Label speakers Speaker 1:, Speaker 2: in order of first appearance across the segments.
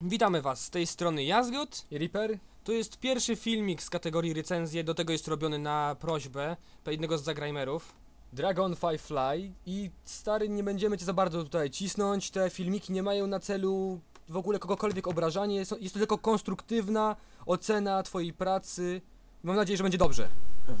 Speaker 1: Witamy Was z tej strony Jazgut.
Speaker 2: I Reaper?
Speaker 1: To jest pierwszy filmik z kategorii recenzje, do tego jest robiony na prośbę jednego z zagrajmerów.
Speaker 2: Dragonfly Fly i stary, nie będziemy cię za bardzo tutaj cisnąć, te filmiki nie mają na celu w ogóle kogokolwiek obrażanie, jest, jest to tylko konstruktywna ocena twojej pracy. Mam nadzieję, że będzie dobrze.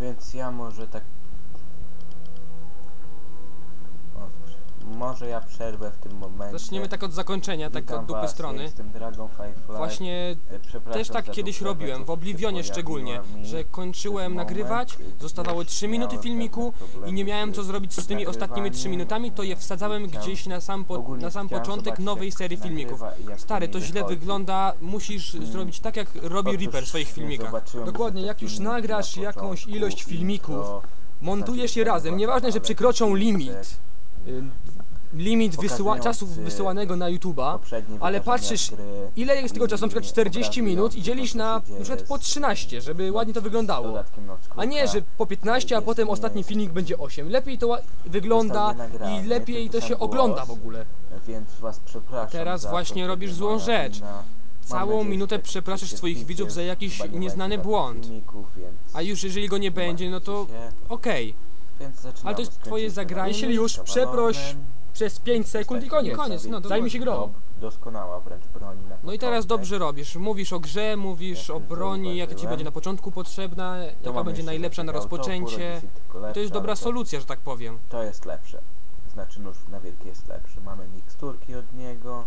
Speaker 3: Więc ja może tak. Może ja przerwę w tym momencie.
Speaker 1: Zaczniemy tak od zakończenia, tak
Speaker 3: Witam
Speaker 1: od dupy
Speaker 3: was,
Speaker 1: strony.
Speaker 3: Ja jestem Dragonfly Fly.
Speaker 1: Właśnie
Speaker 3: E,
Speaker 1: też tak kiedyś
Speaker 3: przerwę,
Speaker 1: robiłem, w Oblivionie szczególnie, że kończyłem nagrywać,
Speaker 3: moment, gdzie
Speaker 1: zostawały 3 minuty filmiku i nie miałem co zrobić z tymi ostatnimi 3
Speaker 3: nagrywaniem.
Speaker 1: minutami, to je wsadzałem
Speaker 3: Chciałem-
Speaker 1: gdzieś na sam, po, na sam początek nowej serii filmików. Stary, to źle wygląda, musisz
Speaker 3: Mm.
Speaker 1: zrobić tak jak robi Reaper w swoich filmikach.
Speaker 2: Dokładnie, jak już nagrasz
Speaker 3: na
Speaker 2: jakąś ilość filmików, Montujesz
Speaker 3: znaczy,
Speaker 2: je razem, nieważne, że przekroczą limit, y, limit wysyła, czasu wysyłanego na YouTube'a, ale patrzysz, ile jest tego czasu, na przykład 40 minut i dzielisz na, na przykład po 13, żeby ładnie to wyglądało. A nie, że po 15, a potem ostatni filmik będzie 8. Lepiej to wygląda i lepiej to się ogląda w ogóle.
Speaker 3: Więc was przepraszam.
Speaker 1: A teraz właśnie robisz złą rzecz. Całą minutę
Speaker 3: te
Speaker 1: przepraszasz swoich widzów za jakiś nieznany błąd. A już jeżeli go nie będzie, no to okej.
Speaker 3: Zaczynamy.
Speaker 1: Ale to jest twoje zagranie.
Speaker 2: Jeśli już, przeproś przez 5 sekund i koniec.
Speaker 1: Koniec, no,
Speaker 2: Zajmij się grą.
Speaker 3: Dob- Doskonała wręcz broni na
Speaker 1: No i teraz dobrze robisz. Mówisz o grze, mówisz o broni, jaka ci będzie na początku potrzebna, jaka będzie najlepsza na rozpoczęcie. to jest dobra solucja, że tak powiem.
Speaker 3: To jest lepsze. Znaczy nóż na wielkie jest lepszy. Mamy miksturki od niego.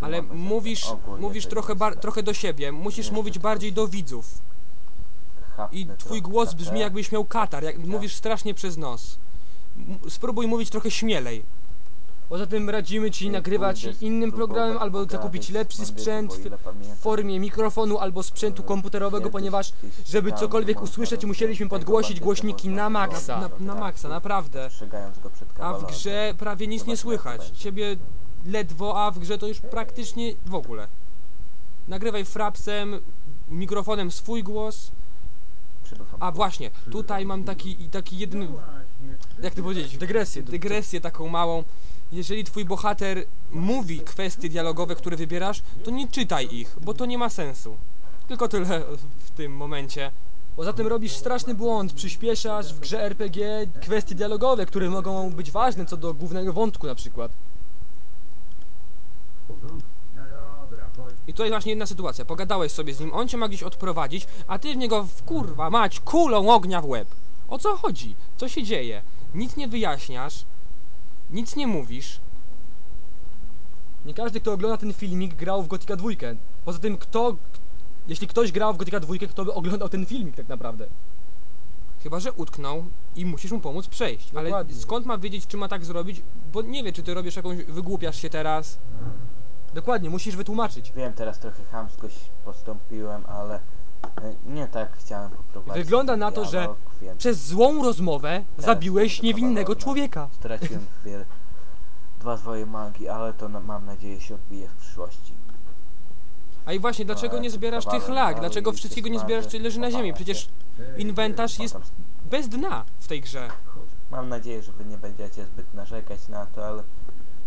Speaker 1: Ale mówisz, mówisz trochę, trochę do siebie. Musisz mówić bardziej do widzów. I twój głos brzmi jakbyś miał katar, jak mówisz strasznie przez nos. Spróbuj mówić trochę śmielej.
Speaker 2: Poza tym radzimy ci nagrywać innym programem albo zakupić lepszy sprzęt w formie mikrofonu albo sprzętu komputerowego, ponieważ żeby cokolwiek usłyszeć musieliśmy podgłosić głośniki na maksa.
Speaker 1: Na, na maksa, naprawdę.
Speaker 3: Go przed
Speaker 1: A w grze prawie nic nie słychać. Ciebie ledwo, a w grze to już praktycznie w ogóle. Nagrywaj frapsem, mikrofonem swój głos. A właśnie, tutaj mam taki, taki jeden, jak to powiedzieć,
Speaker 2: Dygresję.
Speaker 1: dygresję taką małą. Jeżeli twój bohater mówi kwestie dialogowe, które wybierasz, to nie czytaj ich, bo to nie ma sensu. Tylko tyle w tym momencie.
Speaker 2: Poza tym robisz straszny błąd, przyspieszasz w grze RPG kwestie dialogowe, które mogą być ważne co do głównego wątku na przykład.
Speaker 1: I tutaj właśnie jedna sytuacja. Pogadałeś sobie z nim, on cię ma gdzieś odprowadzić, a ty w niego w kurwa mać kulą ognia w łeb. O co chodzi? Co się dzieje? Nic nie wyjaśniasz, nic nie mówisz.
Speaker 2: Nie każdy, kto ogląda ten filmik, grał w Gothica 2. Poza tym, kto, jeśli ktoś grał w Gothica 2, kto by oglądał ten filmik tak naprawdę?
Speaker 1: Chyba, że utknął i musisz mu pomóc przejść. Ale
Speaker 2: Dokładnie.
Speaker 1: skąd ma wiedzieć, czy ma tak zrobić? Bo nie wie, czy ty robisz jakąś, wygłupiasz się teraz.
Speaker 2: Dokładnie, musisz wytłumaczyć.
Speaker 3: Wiem, teraz trochę chamsko postąpiłem, ale nie tak chciałem poprowadzić.
Speaker 2: Wygląda na to, że
Speaker 3: dialog, więc
Speaker 2: Przez złą rozmowę zabiłeś niewinnego człowieka.
Speaker 3: Straciłem dwie, dwa swoje magii, ale to na, mam nadzieję się odbije w przyszłości.
Speaker 1: A i właśnie, dlaczego nie zbierasz tych lag? Dlaczego
Speaker 3: i
Speaker 1: wszystkiego nie zbierasz, co leży na ziemi? Przecież inwentarz jest
Speaker 3: Potem-
Speaker 1: bez dna w tej grze.
Speaker 3: Mam nadzieję, że wy nie będziecie zbyt narzekać na to, ale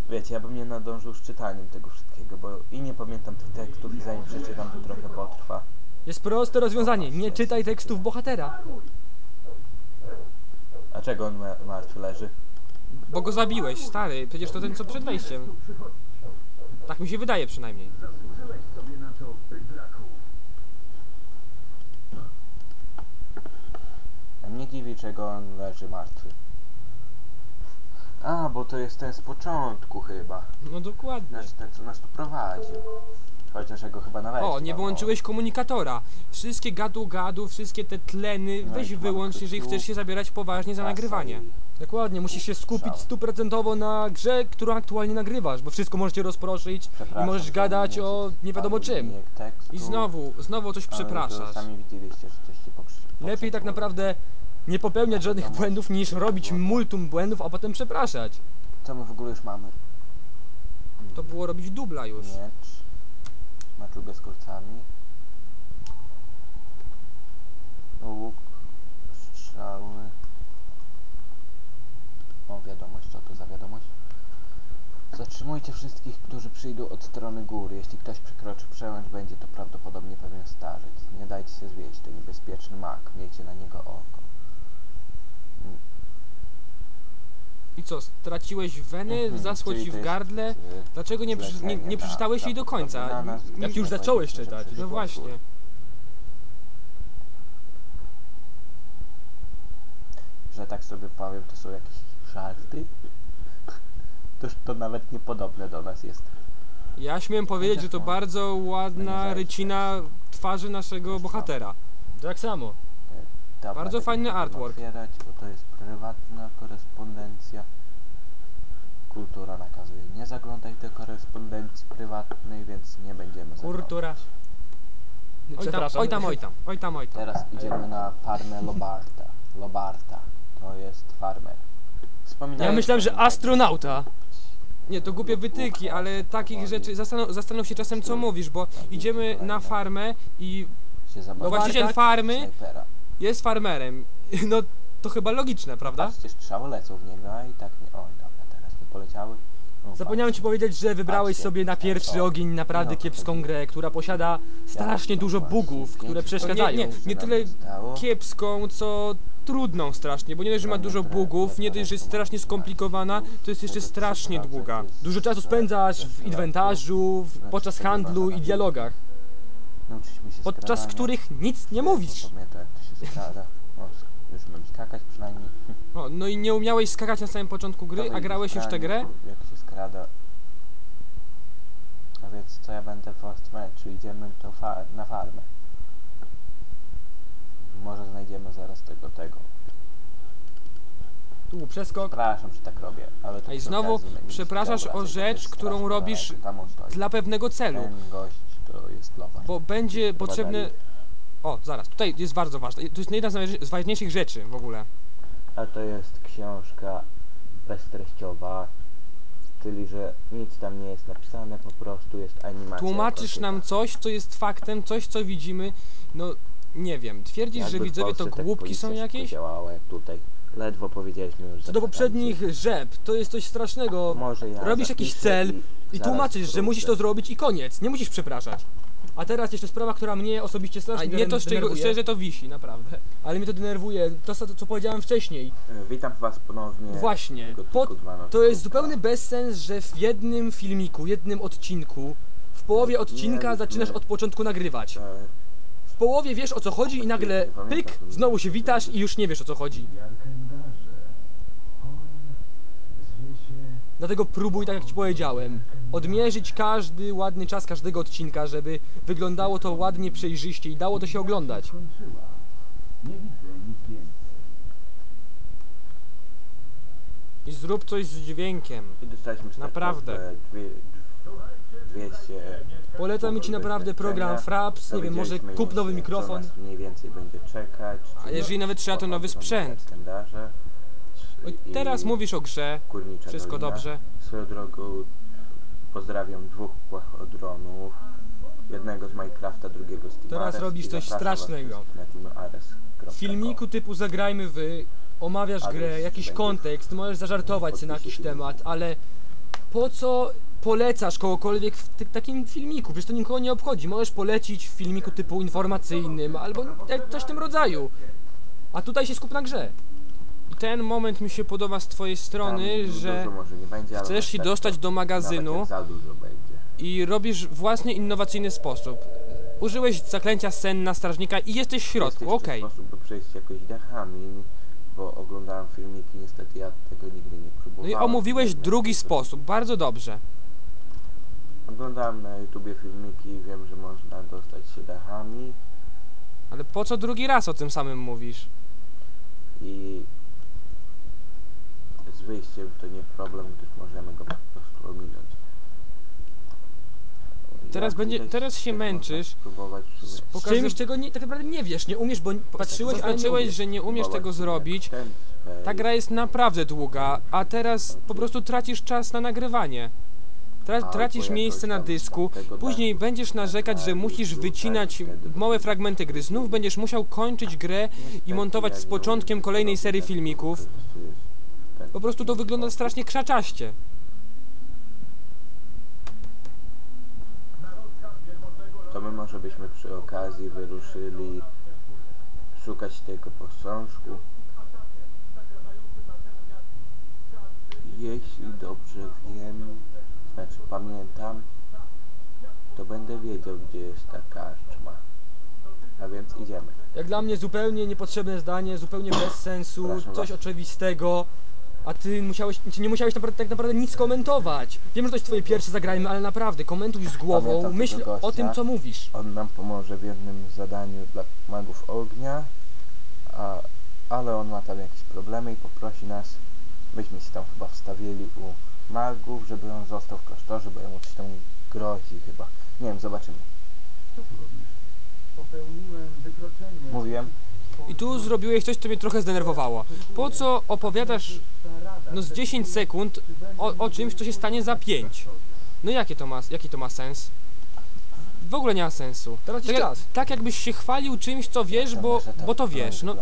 Speaker 3: wiecie, ja bym nie nadążył z czytaniem tego wszystkiego, bo i nie pamiętam tych tekstów i zanim przeczytam to trochę potrwa.
Speaker 2: Jest proste rozwiązanie, nie czytaj tekstów bohatera.
Speaker 3: A czego on ma- martwy leży?
Speaker 1: Bo go zabiłeś, stary. Przecież to ten, co przed wejściem. Tak mi się wydaje przynajmniej.
Speaker 3: A mnie dziwi, czego on leży martwy. A, bo to jest ten z początku chyba.
Speaker 1: No dokładnie.
Speaker 3: Znaczy ten, co nas tu prowadził. Chociaż ja go chyba na
Speaker 1: O, nie
Speaker 3: mam,
Speaker 1: wyłączyłeś komunikatora. Wszystkie gadu-gadu, wszystkie te tleny,
Speaker 3: No
Speaker 1: weź
Speaker 3: i tu mamy
Speaker 1: wyłącz, jeżeli chcesz się zabierać poważnie za nagrywanie.
Speaker 2: Dokładnie, musisz się skupić stuprocentowo na grze, którą aktualnie nagrywasz, bo wszystko możecie rozproszyć i
Speaker 3: Przepraszam,
Speaker 2: możesz gadać o nie wiadomo czym.
Speaker 3: tekstu,
Speaker 1: I znowu, znowu coś
Speaker 3: ale to
Speaker 1: przepraszasz.
Speaker 3: Sami widzieliście, że coś się poprze-
Speaker 2: Lepiej tak
Speaker 3: poprzeczyło.
Speaker 2: naprawdę nie popełniać żadnych
Speaker 3: Wiadomo.
Speaker 2: błędów niż robić multum błędów, a potem przepraszać.
Speaker 3: Co my w ogóle już mamy?
Speaker 1: To było robić dubla już.
Speaker 3: Miecz. Maczugę z kolcami. Łuk. Strzały. O, wiadomość, co to za wiadomość? Zatrzymujcie wszystkich, którzy przyjdą od strony góry. Jeśli ktoś przekroczy przełęcz, będzie to prawdopodobnie pewien starzec. Nie dajcie się zwieść, to niebezpieczny mak. Miejcie na niego oko.
Speaker 1: I co, straciłeś weny,
Speaker 3: Mhm,
Speaker 1: zaschło
Speaker 3: czyli
Speaker 1: ci w gardle? Dlaczego nie, przy, nie, nie przeczytałeś jej do końca?
Speaker 2: Jak już zacząłeś czytać.
Speaker 1: No właśnie.
Speaker 3: Że tak sobie powiem, to są jakieś żarty. To, to nawet niepodobne do nas jest.
Speaker 1: Ja śmiem powiedzieć, że to bardzo ładna rycina twarzy naszego bohatera.
Speaker 2: Tak samo.
Speaker 3: Dobra,
Speaker 1: Bardzo fajny artwork.
Speaker 3: Otwierać, bo to jest prywatna korespondencja. Kultura nakazuje nie zaglądać do korespondencji prywatnej, więc nie będziemy
Speaker 2: Kultura.
Speaker 1: Oj tam,
Speaker 2: Przepraszam.
Speaker 1: oj tam, oj tam, oj tam, oj tam.
Speaker 3: Teraz idziemy na farmę Lobarta. Lobarta to jest farmer. Wspominałem
Speaker 2: Ja myślałem, że astronauta.
Speaker 1: Nie, to głupie wytyki, ale takich rzeczy, zastanów, zastanów się czasem co mówisz, bo idziemy na farmę i
Speaker 3: się
Speaker 1: no właściciel
Speaker 2: Lobarta?
Speaker 1: farmy
Speaker 3: snajpera.
Speaker 1: Jest farmerem. No to chyba logiczne, prawda?
Speaker 3: Patrzcie, strzały lecą w niego, a i tak nie... Oj, dobra, teraz nie poleciały. No,
Speaker 2: Zapomniałem ci powiedzieć, że wybrałeś
Speaker 3: Patrzcie.
Speaker 2: sobie na pierwszy ogień naprawdę
Speaker 3: No,
Speaker 2: kiepską grę, która posiada strasznie dużo bugów, które przeszkadzają.
Speaker 1: Nie, nie, nie tyle kiepską, co trudną strasznie, bo nie dość, że ma dużo bugów, nie dość, że jest strasznie skomplikowana, to jest jeszcze strasznie długa.
Speaker 2: Dużo czasu spędzasz w inwentarzu, w, podczas handlu i dialogach, podczas których nic nie mówisz.
Speaker 3: Skrada. O, sk- już umiem skakać przynajmniej.
Speaker 1: O, no i nie umiałeś skakać na samym początku gry, a grałeś już tę grę?
Speaker 3: Jak się skrada. A więc co ja będę first match, idziemy to fa na farmę. Może znajdziemy zaraz tego, tego.
Speaker 2: Tu przeskok.
Speaker 3: Przepraszam, że tak robię, ale to przy
Speaker 1: znowu przepraszasz
Speaker 3: dobra,
Speaker 1: o rzecz, którą robisz
Speaker 3: daleko.
Speaker 1: Dla pewnego celu,
Speaker 3: Ten gość to jest
Speaker 1: bo będzie potrzebny...
Speaker 3: dalej.
Speaker 1: O, zaraz, tutaj jest bardzo ważne, to jest jedna z najważniejszych- rzeczy w ogóle.
Speaker 3: A to jest książka beztreściowa, czyli że nic tam nie jest napisane, po prostu jest animacja.
Speaker 1: Tłumaczysz nam coś, co jest faktem, coś, co widzimy, no nie wiem, twierdzisz, że
Speaker 3: Jakby w
Speaker 1: widzowie to
Speaker 3: tak
Speaker 1: głupki są jakieś?
Speaker 3: działała jak tutaj. Ledwo powiedzieliśmy już.
Speaker 2: Co do poprzednich rzep, to jest coś strasznego.
Speaker 3: Może ja
Speaker 2: robisz jakiś cel I
Speaker 3: zaraz
Speaker 2: tłumaczysz, że musisz to zrobić i koniec, nie musisz przepraszać. A teraz jeszcze sprawa, która mnie osobiście
Speaker 1: A
Speaker 2: strasznie
Speaker 1: nie to,
Speaker 2: denerwuje,
Speaker 1: szczerze to wisi, naprawdę.
Speaker 2: ale mnie to denerwuje, to co, co powiedziałem wcześniej.
Speaker 3: E, Witam was ponownie.
Speaker 2: Właśnie, po,
Speaker 3: 2 na
Speaker 2: to jest zupełny bezsens, że w jednym filmiku, jednym odcinku, w połowie
Speaker 3: Nie,
Speaker 2: odcinka
Speaker 3: nie.
Speaker 2: zaczynasz od początku nagrywać.
Speaker 3: E,
Speaker 2: W połowie wiesz o co chodzi i nagle pyk, znowu się witasz i już nie wiesz o co chodzi.
Speaker 4: Jarkendarze. On zwie się...
Speaker 2: Dlatego próbuj, tak jak ci powiedziałem, odmierzyć każdy ładny czas każdego odcinka, żeby wyglądało to ładnie, przejrzyście i dało to się oglądać.
Speaker 1: I zrób coś z dźwiękiem. Naprawdę.
Speaker 3: dwie- 200.
Speaker 2: Polecam ci naprawdę program Fraps, nie wiem, może kup nowy mikrofon.
Speaker 3: mniej więcej będzie czekać.
Speaker 1: A jeżeli nawet trzeba, to nowy sprzęt. Teraz mówisz o grze, wszystko dobrze.
Speaker 3: Swoją drogą pozdrawiam dwóch płachodronów. Jednego z Minecrafta, drugiego z Team
Speaker 2: Teraz
Speaker 3: Ares
Speaker 2: robisz
Speaker 3: i
Speaker 2: coś
Speaker 3: zapraszam was
Speaker 2: strasznego.
Speaker 3: wszystkich Na teamares.com.
Speaker 2: W filmiku typu zagrajmy wy, omawiasz
Speaker 3: Ale
Speaker 2: grę, jakiś
Speaker 3: będzie-
Speaker 2: kontekst, możesz zażartować sobie na jakiś temat, ale po co polecasz kogokolwiek w ty- takim filmiku? Przecież to nikogo nie obchodzi. Możesz polecić w filmiku typu informacyjnym albo jak- coś w tym rodzaju. A tutaj się skup na grze.
Speaker 1: Ten moment mi się podoba z twojej strony, że
Speaker 3: będzie,
Speaker 1: chcesz się dostać do magazynu i robisz własny innowacyjny sposób. Użyłeś zaklęcia senna strażnika i jesteś w
Speaker 3: Jest
Speaker 1: środku,
Speaker 3: jeszcze
Speaker 1: okej.
Speaker 3: sposób, by przejść jakoś dachami, bo oglądałem filmiki, niestety ja tego nigdy nie
Speaker 1: No
Speaker 3: próbowałem.
Speaker 1: i omówiłeś drugi sposób, bardzo dobrze.
Speaker 3: Oglądałem na YouTubie filmiki i wiem, że można dostać się dachami
Speaker 1: Ale po co drugi raz o tym samym mówisz?
Speaker 3: i z wyjściem to nie problem, gdyż możemy go po prostu ominąć.
Speaker 1: Teraz
Speaker 3: Jak
Speaker 1: będzie-
Speaker 3: widać,
Speaker 1: teraz się
Speaker 3: można
Speaker 1: męczysz.
Speaker 3: Spróbować w sumie.
Speaker 2: Z
Speaker 1: Pokażę-
Speaker 2: czymś, czego nie, tak naprawdę nie wiesz, nie umiesz, bo patrzyłeś, ale nie umiesz.
Speaker 1: że nie umiesz
Speaker 3: Spróbować
Speaker 1: tego zrobić.
Speaker 3: ten
Speaker 1: Ta gra jest naprawdę długa, a teraz po prostu tracisz czas na nagrywanie. Tra
Speaker 3: Albo
Speaker 1: tracisz
Speaker 3: jakoś
Speaker 1: miejsce na
Speaker 3: tam
Speaker 1: dysku, później będziesz narzekać, że
Speaker 3: tak,
Speaker 1: musisz wycinać małe fragmenty gry. Znów będziesz musiał kończyć grę i montować z początkiem kolejnej serii
Speaker 3: tak,
Speaker 1: filmików.
Speaker 3: jest
Speaker 1: po prostu to wygląda strasznie krzaczaście.
Speaker 3: To my może byśmy przy okazji wyruszyli szukać tego posążku. Jeśli dobrze wiem, znaczy pamiętam, to będę wiedział, gdzie jest ta karczma. A więc idziemy.
Speaker 2: Jak dla mnie zupełnie niepotrzebne zdanie, zupełnie bez sensu,
Speaker 3: Proszę
Speaker 2: coś
Speaker 3: was.
Speaker 2: oczywistego. A ty musiałeś, ty nie musiałeś naprawdę, tak naprawdę nic komentować. Wiem, że to jest twoje pierwsze zagrajmy, ale naprawdę, komentuj z głową,
Speaker 3: Pamiętam
Speaker 2: myśl
Speaker 3: tego
Speaker 2: o
Speaker 3: gościa.
Speaker 2: tym, co mówisz.
Speaker 3: On nam pomoże w jednym zadaniu dla magów ognia, a, ale on ma tam jakieś problemy i poprosi nas, byśmy się tam chyba wstawili u magów, żeby on został w klasztorze, bo jemu coś tam grozi chyba. Nie wiem, zobaczymy.
Speaker 4: Co tu robisz? Popełniłem wykroczenie.
Speaker 3: Mówiłem,
Speaker 1: I tu zrobiłeś coś, co mnie trochę zdenerwowało. Po co opowiadasz no z 10 sekund o, o czymś, co się stanie za 5? No jakie to ma, jaki to ma sens? W ogóle nie ma sensu.
Speaker 2: Tracisz
Speaker 1: Tak,
Speaker 2: czas.
Speaker 1: tak jakbyś się chwalił czymś, co wiesz, bo, bo to wiesz. No.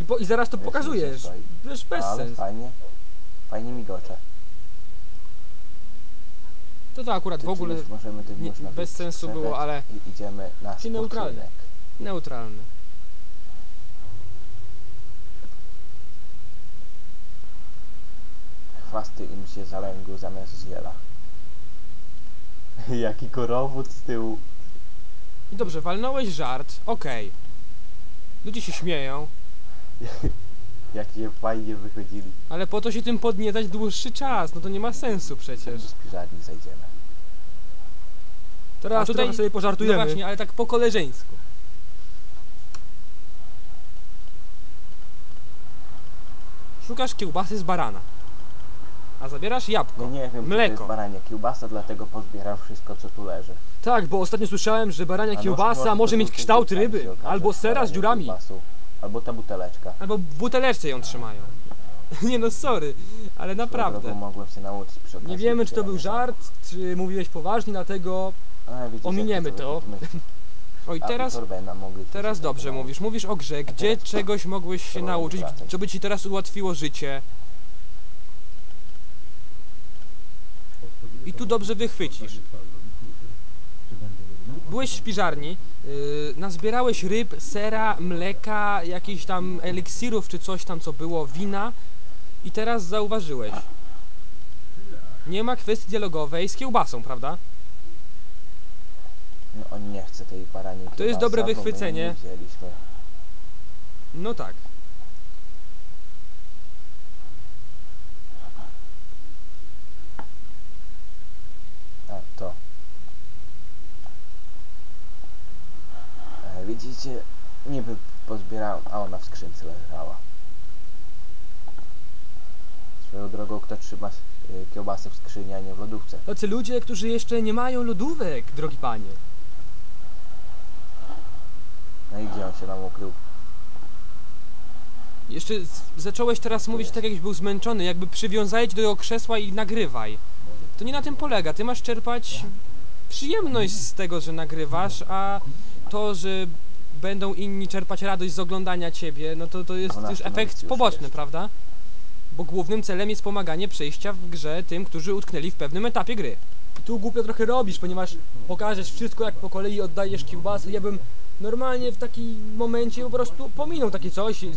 Speaker 2: I, po, I zaraz to pokazujesz. Wiesz, bez sensu.
Speaker 3: fajnie, fajnie migocze.
Speaker 1: to to akurat w ogóle nie, bez sensu było, ale
Speaker 3: I idziemy na
Speaker 2: neutralne.
Speaker 1: Neutralne.
Speaker 3: Chwasty im się zalęgły zamiast ziela. Jaki korowód z tyłu.
Speaker 1: I dobrze, walnąłeś żart, okej. Ludzie się śmieją,
Speaker 3: Jak się fajnie wychodzili.
Speaker 1: ale po to się tym podniecać dłuższy czas, no to nie ma sensu przecież.
Speaker 3: Do spiżarni zajdziemy.
Speaker 2: Teraz
Speaker 1: A tutaj-
Speaker 2: sobie
Speaker 1: No
Speaker 2: pożartujemy.
Speaker 1: właśnie, ale tak po koleżeńsku. Szukasz kiełbasy z barana. A zabierasz jabłko,
Speaker 3: No nie wiem, czy to
Speaker 1: mleko.
Speaker 3: jest baranie kiełbasa, dlatego pozbieram wszystko, co tu leży.
Speaker 2: Tak, bo ostatnio słyszałem, że barania
Speaker 3: A
Speaker 2: kiełbasa
Speaker 3: to
Speaker 2: może mieć kształt ryby, albo sera z dziurami.
Speaker 3: kiełbasą. Albo ta buteleczka.
Speaker 1: Albo w buteleczce ją trzymają. nie no, sorry, ale naprawdę.
Speaker 2: Nie wiemy, czy to był żart, czy mówiłeś poważnie, dlatego
Speaker 3: A, widzicie,
Speaker 2: ominiemy to.
Speaker 1: Oj, teraz, teraz dobrze mówisz. Mówisz o grze, gdzie czegoś mogłeś się nauczyć, co by ci teraz ułatwiło życie. I tu dobrze wychwycisz. Byłeś w śpiżarni, yy, nazbierałeś ryb, sera, mleka, jakichś tam eliksirów czy coś tam co było, wina i teraz zauważyłeś. Nie ma kwestii dialogowej z kiełbasą, prawda?
Speaker 3: No on nie chce tej baraniej
Speaker 1: To jest dobre wychwycenie. No tak.
Speaker 3: A to. E, widzicie, niby pozbierałem, a ona w skrzynce leżała. Swoją drogą, kto trzyma y, kiełbasę w skrzyni, a nie w lodówce?
Speaker 2: tacy ludzie, którzy jeszcze nie mają lodówek, drogi panie.
Speaker 3: No i gdzie on się nam ukrył?
Speaker 1: Jeszcze zacząłeś teraz mówić tak jakbyś był zmęczony, jakby przywiązałeś do tego krzesła i nagrywaj. To nie na tym polega, ty masz czerpać przyjemność z tego, że nagrywasz, a to, że będą inni czerpać radość z oglądania ciebie, no to to jest
Speaker 3: nas
Speaker 1: już efekt
Speaker 3: już
Speaker 1: poboczny,
Speaker 3: jest.
Speaker 1: prawda? Bo głównym celem jest pomaganie przejścia w grze tym, którzy utknęli w pewnym etapie gry.
Speaker 2: I tu głupio trochę robisz, ponieważ pokażesz wszystko, jak po kolei oddajesz kiełbasę. Ja bym normalnie w takim momencie po prostu pominął takie coś. i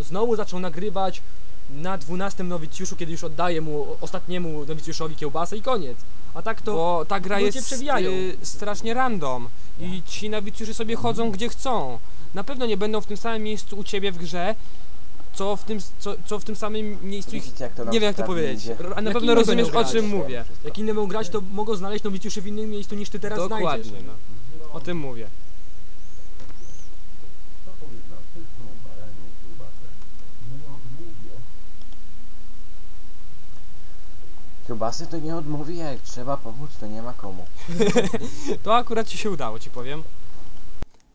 Speaker 2: Znowu zaczął nagrywać na 12 nowicjuszu, kiedy już oddaję mu ostatniemu nowicjuszowi kiełbasę i koniec. A tak to
Speaker 1: Bo ta gra
Speaker 2: ludzie
Speaker 1: jest
Speaker 2: przewijają.
Speaker 1: y, strasznie random i ci nowicjusze sobie chodzą gdzie chcą. Na pewno nie będą w tym samym miejscu u ciebie w grze, co w tym, co, co w tym samym miejscu ich...
Speaker 3: Widzicie, jak to nam
Speaker 1: Nie wiem jak to powiedzieć.
Speaker 3: idzie?
Speaker 1: A na
Speaker 2: Jak
Speaker 1: pewno
Speaker 2: inne
Speaker 1: rozumiesz
Speaker 2: będą
Speaker 1: o
Speaker 2: grać.
Speaker 1: czym mówię.
Speaker 2: jak inni mogą grać, to mogą znaleźć nowicjuszy w innym miejscu niż ty teraz znajdziesz.
Speaker 1: Dokładnie, no. O tym mówię.
Speaker 4: Co powiesz na pyszną baranią kiełbasę? Nie odmówię.
Speaker 3: Kiełbasy to nie odmówi, jak trzeba pomóc, to nie ma komu.
Speaker 1: To akurat ci się udało, ci powiem.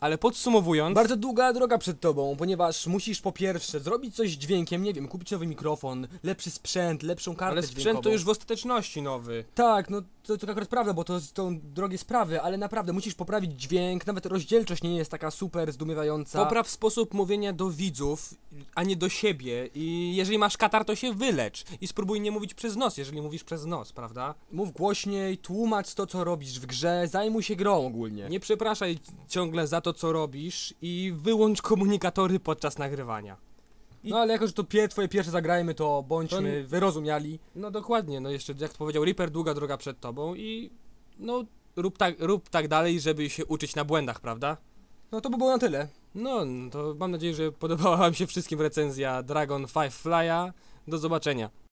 Speaker 1: Ale podsumowując,
Speaker 2: Bardzo długa droga przed tobą, ponieważ musisz po pierwsze zrobić coś z dźwiękiem, nie wiem, kupić nowy mikrofon, lepszy sprzęt, lepszą kartę
Speaker 1: ale sprzęt
Speaker 2: dźwiękową.
Speaker 1: to już w ostateczności nowy.
Speaker 2: Tak, no to, to akurat prawda, bo to są drogie sprawy, ale naprawdę musisz poprawić dźwięk, nawet rozdzielczość nie jest taka super zdumiewająca.
Speaker 1: Popraw sposób mówienia do widzów, a nie do siebie. I jeżeli masz katar, to się wylecz. I spróbuj nie mówić przez nos, jeżeli mówisz przez nos, prawda?
Speaker 2: Mów głośniej, tłumacz to, co robisz w grze, zajmuj się grą ogólnie.
Speaker 1: Nie przepraszaj ciągle za to, co robisz i wyłącz komunikatory podczas nagrywania.
Speaker 2: No ale jako, że to pie, twoje pierwsze zagrajmy, to bądźmy
Speaker 1: To-
Speaker 2: wyrozumiali.
Speaker 1: No dokładnie, no jeszcze jak powiedział Reaper, długa droga przed tobą i no rób tak, rób tak dalej, żeby się uczyć na błędach, prawda?
Speaker 2: No to by było na tyle.
Speaker 1: No, no to mam nadzieję, że podobała wam się wszystkim recenzja Dragon 5 Fly'a. Do zobaczenia.